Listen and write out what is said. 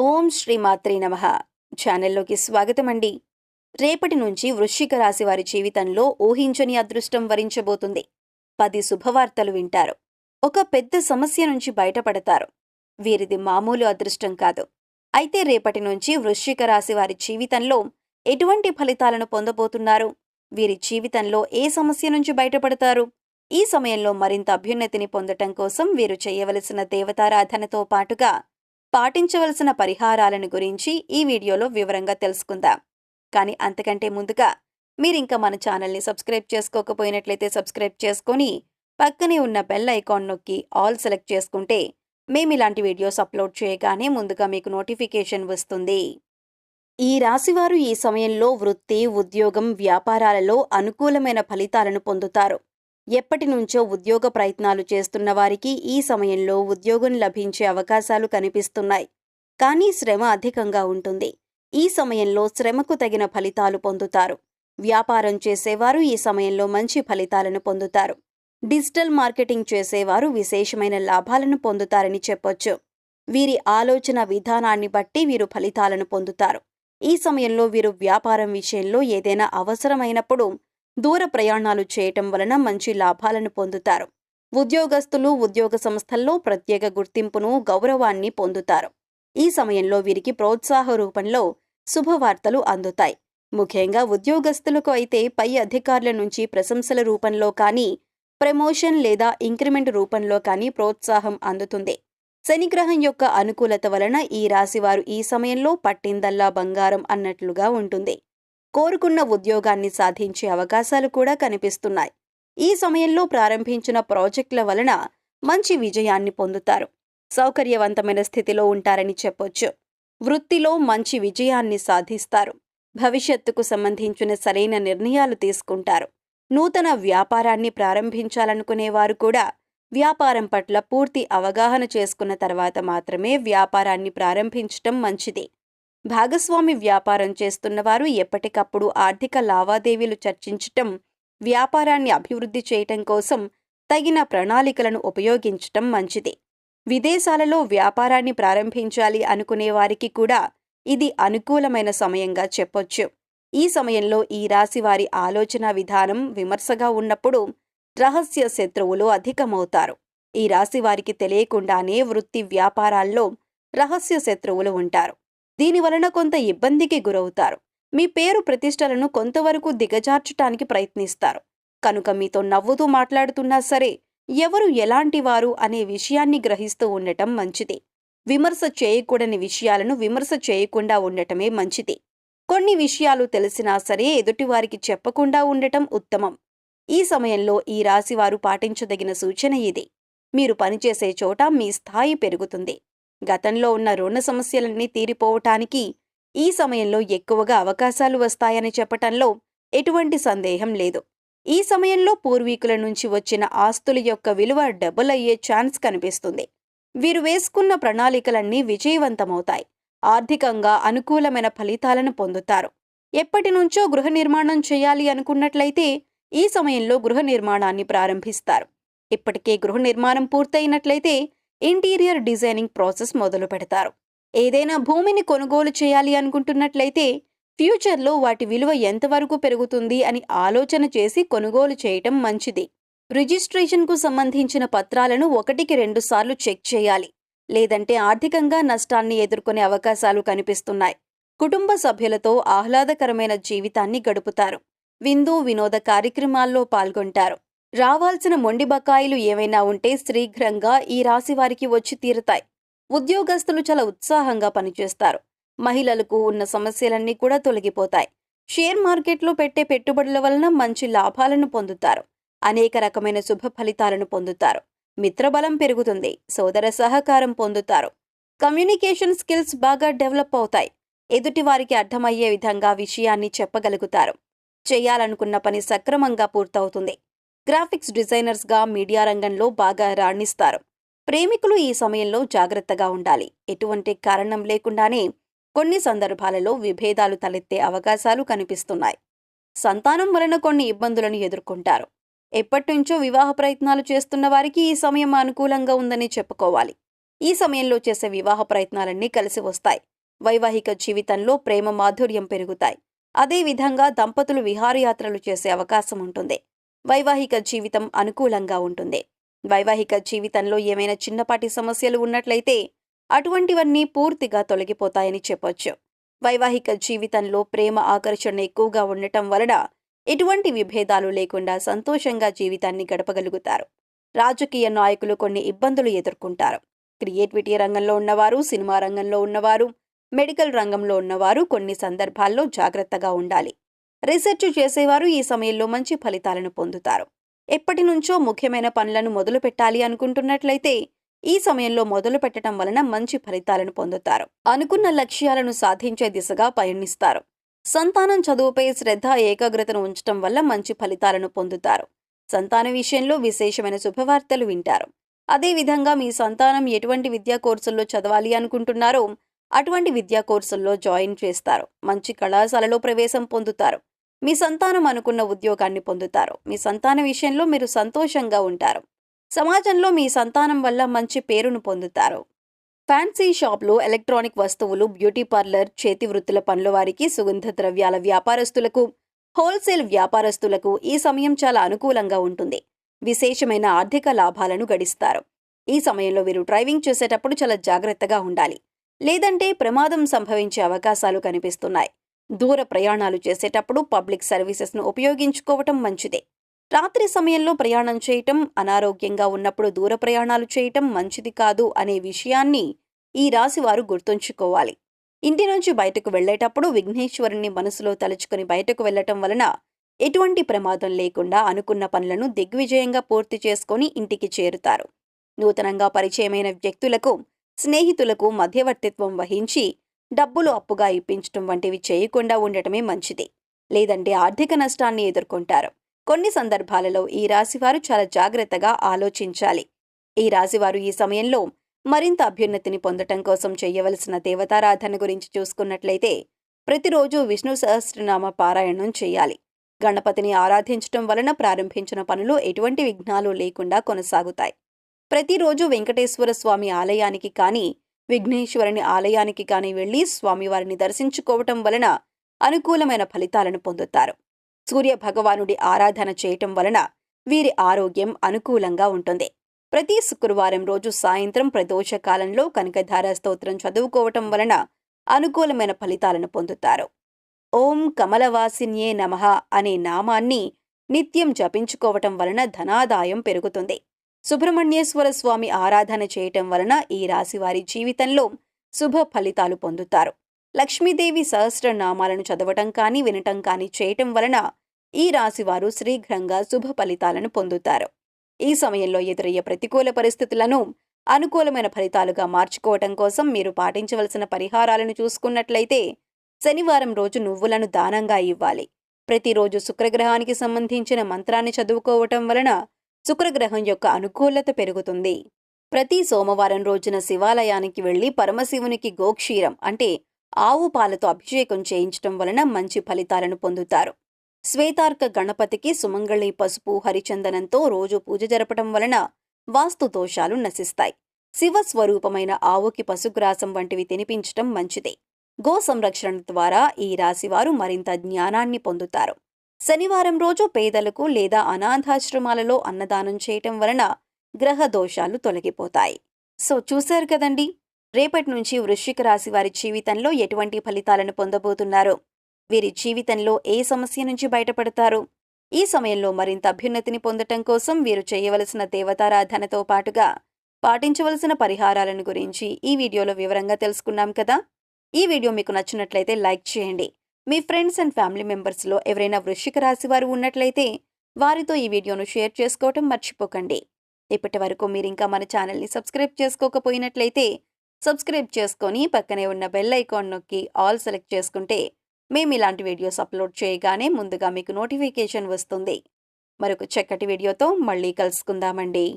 ఓం శ్రీ మాత్రే నమ. ఛానల్లోకి స్వాగతం అండి రేపటి నుంచి వృశ్చిక రాశి వారి జీవితంలో ఊహించని అదృష్టం వరించబోతుంది. పది శుభవార్తలు వింటారు. ఒక పెద్ద సమస్య నుంచి బయటపడతారు. వీరిది మామూలు అదృష్టం కాదు. అయితే రేపటి నుంచి వృశ్చిక రాశి వారి జీవితంలో ఎటువంటి ఫలితాలను పొందబోతున్నారు? వీరి జీవితంలో ఏ సమస్య నుంచి బయటపడతారు? ఈ సమయంలో మరింత అభ్యున్నతిని పొందటం కోసం వీరు చేయవలసిన దేవతారాధనతో పాటుగా పాటించవలసిన పరిహారాలను గురించి ఈ వీడియోలో వివరంగా తెలుసుకుందాం. కానీ అంతకంటే ముందుగా మీరింకా మన ఛానల్ని సబ్స్క్రైబ్ చేసుకోకపోయినట్లయితే సబ్స్క్రైబ్ చేసుకొని పక్కనే ఉన్న బెల్ ఐకాన్ నొక్కి ఆల్ సెలెక్ట్ చేసుకుంటే మేము ఇలాంటి వీడియోస్ అప్లోడ్ చేయగానే ముందుగా మీకు నోటిఫికేషన్ వస్తుంది. ఈ రాశివారు ఈ సమయంలో వృత్తి ఉద్యోగం వ్యాపారాలలో అనుకూలమైన ఫలితాలను పొందుతారు. ఎప్పటి నుంచో ఉద్యోగ ప్రయత్నాలు చేస్తున్న వారికి ఈ సమయంలో ఉద్యోగం లభించే అవకాశాలు కనిపిస్తున్నాయి. కానీ శ్రమ అధికంగా ఉంటుంది. ఈ సమయంలో శ్రమకు తగిన ఫలితాలు పొందుతారు. వ్యాపారం చేసేవారు ఈ సమయంలో మంచి ఫలితాలను పొందుతారు. డిజిటల్ మార్కెటింగ్ చేసేవారు విశేషమైన లాభాలను పొందుతారని చెప్పొచ్చు. వీరి ఆలోచన విధానాన్ని బట్టి వీరు ఫలితాలను పొందుతారు. ఈ సమయంలో వీరు వ్యాపారం విషయంలో ఏదైనా అవసరమైనప్పుడు దూర ప్రయాణాలు చేయటం వలన మంచి లాభాలను పొందుతారు. ఉద్యోగస్తులు ఉద్యోగ సంస్థల్లో ప్రత్యేక గుర్తింపును గౌరవాన్ని పొందుతారు. ఈ సమయంలో వీరికి ప్రోత్సాహ రూపంలో శుభవార్తలు అందుతాయి. ముఖ్యంగా ఉద్యోగస్తులకు అయితే పై అధికారుల నుంచి ప్రశంసల రూపంలో కానీ ప్రమోషన్ లేదా ఇంక్రిమెంట్ రూపంలో కానీ ప్రోత్సాహం అందుతుంది. శనిగ్రహం యొక్క అనుకూలత వలన ఈ రాశివారు ఈ సమయంలో పట్టిందల్లా బంగారం అన్నట్లుగా ఉంటుంది. కోరుకున్న ఉద్యోగాన్ని సాధించే అవకాశాలు కూడా కనిపిస్తున్నాయి. ఈ సమయంలో ప్రారంభించిన ప్రాజెక్టుల వలన మంచి విజయాన్ని పొందుతారు. సౌకర్యవంతమైన స్థితిలో ఉంటారని చెప్పొచ్చు. వృత్తిలో మంచి విజయాన్ని సాధిస్తారు. భవిష్యత్తుకు సంబంధించిన సరైన నిర్ణయాలు తీసుకుంటారు. నూతన వ్యాపారాన్ని ప్రారంభించాలనుకునేవారు కూడా వ్యాపారం పట్ల పూర్తి అవగాహన చేసుకున్న తర్వాత మాత్రమే వ్యాపారాన్ని ప్రారంభించటం మంచిది. భాగస్వామి వ్యాపారం చేస్తున్నవారు ఎప్పటికప్పుడు ఆర్థిక లావాదేవీలు చర్చించటం వ్యాపారాన్ని అభివృద్ధి చేయటం కోసం తగిన ప్రణాళికలను ఉపయోగించటం మంచిది. విదేశాలలో వ్యాపారాన్ని ప్రారంభించాలి అనుకునే వారికి కూడా ఇది అనుకూలమైన సమయంగా చెప్పొచ్చు. ఈ సమయంలో ఈ రాశి వారి ఆలోచన విధానం విమర్శగా ఉన్నప్పుడు రహస్య శత్రువులు అధికమవుతారు. ఈ రాశి వారికి తెలియకుండానే వృత్తి వ్యాపారాల్లో రహస్య శత్రువులు ఉంటారు. దీని వలన కొంత ఇబ్బందికి గురవుతారు. మీ పేరు ప్రతిష్టలను కొంతవరకు దిగజార్చటానికి ప్రయత్నిస్తారు. కనుక మీతో నవ్వుతూ మాట్లాడుతున్నా సరే ఎవరు ఎలాంటి వారు అనే విషయాన్ని గ్రహిస్తూ ఉండటం మంచిది. విమర్శ చేయకూడని విషయాలను విమర్శ చేయకుండా ఉండటమే మంచిది. కొన్ని విషయాలు తెలిసినా సరే ఎదుటివారికి చెప్పకుండా ఉండటం ఉత్తమం. ఈ సమయంలో ఈ రాశివారు పాటించదగిన సూచన ఇది. మీరు పనిచేసే చోట మీ స్థాయి పెరుగుతుంది. గతంలో ఉన్న రుణ సమస్యలన్నీ తీరిపోవటానికి ఈ సమయంలో ఎక్కువగా అవకాశాలు వస్తాయని చెప్పటంలో ఎటువంటి సందేహం లేదు. ఈ సమయంలో పూర్వీకుల నుంచి వచ్చిన ఆస్తుల యొక్క విలువ డబుల్ అయ్యే ఛాన్స్ కనిపిస్తుంది. వీరు వేసుకున్న ప్రణాళికలన్నీ విజయవంతమవుతాయి. ఆర్థికంగా అనుకూలమైన ఫలితాలను పొందుతారు. ఎప్పటి నుంచో గృహ నిర్మాణం చేయాలి అనుకున్నట్లయితే ఈ సమయంలో గృహ నిర్మాణాన్ని ప్రారంభిస్తారు. ఇప్పటికే గృహ నిర్మాణం పూర్తయినట్లయితే ఇంటీరియర్ డిజైనింగ్ ప్రాసెస్ మొదలు పెడతారు. ఏదైనా భూమిని కొనుగోలు చేయాలి అనుకుంటున్నట్లయితే ఫ్యూచర్లో వాటి విలువ ఎంతవరకు పెరుగుతుంది అని ఆలోచన చేసి కొనుగోలు చేయటం మంచిది. రిజిస్ట్రేషన్కు సంబంధించిన పత్రాలను ఒకటికి రెండుసార్లు చెక్ చేయాలి. లేదంటే ఆర్థికంగా నష్టాన్ని ఎదుర్కొనే అవకాశాలు కనిపిస్తున్నాయి. కుటుంబ సభ్యులతో ఆహ్లాదకరమైన జీవితాన్ని గడుపుతారు. విందు వినోద కార్యక్రమాల్లో పాల్గొంటారు. రావాల్సిన మొండి బకాయిలు ఏవైనా ఉంటే శీఘ్రంగా ఈ రాశి వారికి వచ్చి తీరుతాయి. ఉద్యోగస్తులు చాలా ఉత్సాహంగా పనిచేస్తారు. మహిళలకు ఉన్న సమస్యలన్నీ కూడా తొలగిపోతాయి. షేర్ మార్కెట్లో పెట్టే పెట్టుబడుల వలన మంచి లాభాలను పొందుతారు. అనేక రకమైన శుభ ఫలితాలను పొందుతారు. మిత్రబలం పెరుగుతుంది. సోదర సహకారం పొందుతారు. కమ్యూనికేషన్ స్కిల్స్ బాగా డెవలప్ అవుతాయి. ఎదుటి వారికి అర్థమయ్యే విధంగా విషయాన్ని చెప్పగలుగుతారు. చేయాలనుకున్న పని సక్రమంగా పూర్తవుతుంది. గ్రాఫిక్స్ డిజైనర్స్గా మీడియా రంగంలో బాగా రాణిస్తారు. ప్రేమికులు ఈ సమయంలో జాగ్రత్తగా ఉండాలి. ఎటువంటి కారణం లేకుండానే కొన్ని సందర్భాలలో విభేదాలు తలెత్తే అవకాశాలు కనిపిస్తున్నాయి. సంతానం వలన కొన్ని ఇబ్బందులను ఎదుర్కొంటారు. ఎప్పటినుంచో వివాహ ప్రయత్నాలు చేస్తున్న వారికి ఈ సమయం అనుకూలంగా ఉందని చెప్పుకోవాలి. ఈ సమయంలో చేసే వివాహ ప్రయత్నాలన్నీ కలిసి వస్తాయి. వైవాహిక జీవితంలో ప్రేమ మాధుర్యం పెరుగుతాయి. అదేవిధంగా దంపతులు విహారయాత్రలు చేసే అవకాశం ఉంటుంది. వైవాహిక జీవితం అనుకూలంగా ఉంటుంది. వైవాహిక జీవితంలో ఏమైనా చిన్నపాటి సమస్యలు ఉన్నట్లయితే అటువంటివన్నీ పూర్తిగా తొలగిపోతాయని చెప్పొచ్చు. వైవాహిక జీవితంలో ప్రేమ ఆకర్షణ ఎక్కువగా ఉండటం వలన ఎటువంటి విభేదాలు లేకుండా సంతోషంగా జీవితాన్ని గడపగలుగుతారు. రాజకీయ నాయకులు కొన్ని ఇబ్బందులు ఎదుర్కొంటారు. క్రియేటివిటీ రంగంలో ఉన్నవారు సినిమా రంగంలో ఉన్నవారు మెడికల్ రంగంలో ఉన్నవారు కొన్ని సందర్భాల్లో జాగ్రత్తగా ఉండాలి. రీసెర్చ్ చేసేవారు ఈ సమయంలో మంచి ఫలితాలను పొందుతారు. ఎప్పటి నుంచో ముఖ్యమైన పనులను మొదలు పెట్టాలి అనుకుంటున్నట్లయితే ఈ సమయంలో మొదలు పెట్టడం వలన మంచి ఫలితాలను పొందుతారు. అనుకున్న లక్ష్యాలను సాధించే దిశగా పయనిస్తారు. సంతానం చదువుపై శ్రద్ధ ఏకాగ్రతను ఉంచడం వల్ల మంచి ఫలితాలను పొందుతారు. సంతాన విషయంలో విశేషమైన శుభవార్తలు వింటారు. అదేవిధంగా మీ సంతానం ఎటువంటి విద్యా కోర్సుల్లో చదవాలి అనుకుంటున్నారో అటువంటి విద్యా కోర్సుల్లో జాయిన్ చేస్తారు. మంచి కళాశాలలో ప్రవేశం పొందుతారు. మీ సంతానం అనుకున్న ఉద్యోగాన్ని పొందుతారు. మీ సంతాన విషయంలో మీరు సంతోషంగా ఉంటారు. సమాజంలో మీ సంతానం వల్ల మంచి పేరును పొందుతారు. ఫ్యాన్సీ షాప్లు ఎలక్ట్రానిక్ వస్తువులు బ్యూటీ పార్లర్ చేతి వృత్తుల పనుల వారికి సుగంధ ద్రవ్యాల వ్యాపారస్తులకు హోల్సేల్ వ్యాపారస్తులకు ఈ సమయం చాలా అనుకూలంగా ఉంటుంది. విశేషమైన ఆర్థిక లాభాలను గడిస్తారు. ఈ సమయంలో వీరు డ్రైవింగ్ చేసేటప్పుడు చాలా జాగ్రత్తగా ఉండాలి. లేదంటే ప్రమాదం సంభవించే అవకాశాలు కనిపిస్తున్నాయి. దూర ప్రయాణాలు చేసేటప్పుడు పబ్లిక్ సర్వీసెస్ను ఉపయోగించుకోవటం మంచిదే. రాత్రి సమయంలో ప్రయాణం చేయటం అనారోగ్యంగా ఉన్నప్పుడు దూర ప్రయాణాలు చేయటం మంచిది కాదు అనే విషయాన్ని ఈ రాశివారు గుర్తుంచుకోవాలి. ఇంటి నుంచి బయటకు వెళ్ళేటప్పుడు విఘ్నేశ్వరుణ్ణి మనసులో తలుచుకుని బయటకు వెళ్ళటం వలన ఎటువంటి ప్రమాదం లేకుండా అనుకున్న పనులను దిగ్విజయంగా పూర్తి చేసుకొని ఇంటికి చేరుతారు. నూతనంగా పరిచయమైన వ్యక్తులకు స్నేహితులకు మధ్యవర్తిత్వం వహించి డబ్బులు అప్పుగా ఇప్పించటం వంటివి చేయకుండా ఉండటమే మంచిది. లేదంటే ఆర్థిక నష్టాన్ని ఎదుర్కొంటారు. కొన్ని సందర్భాలలో ఈ రాశివారు చాలా జాగ్రత్తగా ఆలోచించాలి. ఈ రాశివారు ఈ సమయంలో మరింత అభ్యున్నతిని పొందటం కోసం చేయవలసిన దేవతారాధన గురించి చూసుకున్నట్లయితే ప్రతిరోజు విష్ణు సహస్రనామ పారాయణం చేయాలి. గణపతిని ఆరాధించటం వలన ప్రారంభించిన పనులు ఎటువంటి విఘ్నాలు లేకుండా కొనసాగుతాయి. ప్రతిరోజు వెంకటేశ్వర స్వామి ఆలయానికి కానీ విఘ్నేశ్వరుని ఆలయానికి కానీ వెళ్ళి స్వామివారిని దర్శించుకోవటం వలన అనుకూలమైన ఫలితాలను పొందుతారు. సూర్య భగవానుడి ఆరాధన చేయటం వలన వీరి ఆరోగ్యం అనుకూలంగా ఉంటుంది. ప్రతి శుక్రవారం రోజు సాయంత్రం ప్రదోష కాలంలో కనకధార స్తోత్రం చదువుకోవటం వలన అనుకూలమైన ఫలితాలను పొందుతారు. ఓం కమలవాసిన్యే నమః అనే నామాన్ని నిత్యం జపించుకోవటం వలన ధనాదాయం పెరుగుతుంది. సుబ్రహ్మణ్యేశ్వర స్వామి ఆరాధన చేయటం వలన ఈ రాశి వారి జీవితంలో శుభ ఫలితాలు పొందుతారు. లక్ష్మీదేవి సహస్రనామాలను చదవటం కానీ వినటం కానీ చేయటం వలన ఈ రాశివారు శీఘ్రంగా శుభ ఫలితాలను పొందుతారు. ఈ సమయంలో ఎదురయ్యే ప్రతికూల పరిస్థితులను అనుకూలమైన ఫలితాలుగా మార్చుకోవటం కోసం మీరు పాటించవలసిన పరిహారాలను చూసుకున్నట్లయితే శనివారం రోజు నువ్వులను దానంగా ఇవ్వాలి. ప్రతిరోజు శుక్రగ్రహానికి సంబంధించిన మంత్రాన్ని చదువుకోవటం వలన శుక్రగ్రహం యొక్క అనుకూలత పెరుగుతుంది. ప్రతి సోమవారం రోజున శివాలయానికి వెళ్ళి పరమశివునికి గోక్షీరం అంటే ఆవు పాలతో అభిషేకం చేయించటం వలన మంచి ఫలితాలను పొందుతారు. శ్వేతార్క గణపతికి సుమంగళి పసుపు హరిచందనంతో రోజు పూజ జరపటం వలన వాస్తు దోషాలు నశిస్తాయి. శివ స్వరూపమైన ఆవుకి పశుగ్రాసం వంటివి తినిపించటం మంచిదే. గో సంరక్షణ ద్వారా ఈ రాశివారు మరింత జ్ఞానాన్ని పొందుతారు. శనివారం రోజు పేదలకు లేదా అనాథాశ్రమాలలో అన్నదానం చేయటం వలన గ్రహ దోషాలు తొలగిపోతాయి. సో చూశారు కదండి? రేపటి నుంచి వృశ్చిక రాశి వారి జీవితంలో ఎటువంటి ఫలితాలను పొందబోతున్నారు? వీరి జీవితంలో ఏ సమస్య నుంచి బయటపడతారు? ఈ సమయంలో మరింత అభ్యున్నతిని పొందటం కోసం వీరు చేయవలసిన దేవతారాధనతో పాటుగా పాటించవలసిన పరిహారాలను గురించి ఈ వీడియోలో వివరంగా తెలుసుకున్నాం కదా? ఈ వీడియో మీకు నచ్చినట్లయితే లైక్ చేయండి. మీ ఫ్రెండ్స్ అండ్ ఫ్యామిలీ మెంబర్స్లో ఎవరైనా వృశ్చిక రాశి వారు ఉన్నట్లయితే వారితో ఈ వీడియోను షేర్ చేసుకోవటం మర్చిపోకండి. ఇప్పటి వరకు మీరు ఇంకా మన ఛానల్ని సబ్స్క్రైబ్ చేసుకోకపోయినట్లయితే సబ్స్క్రైబ్ చేసుకొని పక్కనే ఉన్న బెల్ ఐకాన్ నొక్కి ఆల్ సెలెక్ట్ చేసుకుంటే మేము ఇలాంటి వీడియోస్ అప్లోడ్ చేయగానే ముందుగా మీకు నోటిఫికేషన్ వస్తుంది. మరొక చక్కటి వీడియోతో మళ్ళీ కలుసుకుందామండి.